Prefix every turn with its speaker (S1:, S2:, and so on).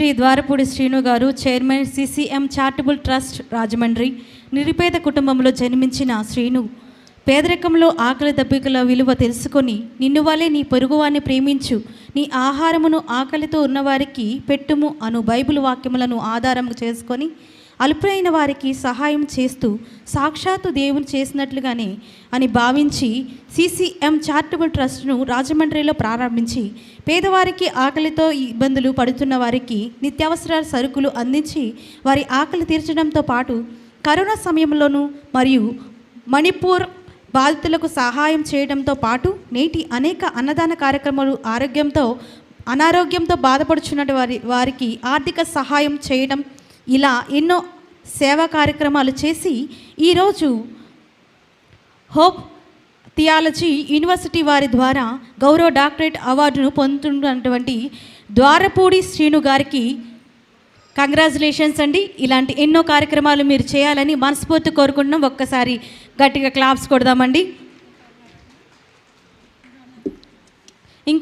S1: Shri Dwarapudi Srinu garu chairman CCM charitable trust Rajahmundry నిరుపేద కుటుంబంలో జన్మించిన శ్రీను. పేదరికంలో ఆకలి దెబ్బకుల విలువ తెలుసుకొని నిన్ను వలె నీ పొరుగువాన్ని ప్రేమించు. నీ ఆహారమును ఆకలితో ఉన్నవారికి పెట్టుము అను బైబిల్ వాక్యములను ఆధారం చేసుకొని అల్పులైన వారికి సహాయం చేస్తూ సాక్షాత్తు దేవుని చేసినట్లుగానే అని భావించి సిసిఎం చారిటబుల్ ట్రస్ట్ను రాజమండ్రిలో ప్రారంభించి పేదవారికి ఆకలితో ఇబ్బందులు పడుతున్న వారికి నిత్యావసర సరుకులు అందించి వారి ఆకలి తీర్చడంతో పాటు కరోనా సమయంలోనూ మరియు మణిపూర్ బాధితులకు సహాయం చేయడంతో పాటు నేటి అనేక అన్నదాన కార్యక్రమాలు ఆరోగ్యంతో అనారోగ్యంతో బాధపడుచున్న వారి వారికి ఆర్థిక సహాయం చేయడం ఇలా ఎన్నో సేవా కార్యక్రమాలు చేసి ఈరోజు హోప్ థియాలజీ యూనివర్సిటీ వారి ద్వారా గౌరవ డాక్టరేట్ అవార్డును పొందుతున్నటువంటి ద్వారపూడి శ్రీను గారికి కంగ్రాచులేషన్స్ అండి. ఇలాంటి ఎన్నో కార్యక్రమాలు మీరు చేయాలని మనస్ఫూర్తి కోరుకుంటున్నాం. ఒక్కసారి గట్టిగా క్లాప్స్ కొడదామండి. ఇంకో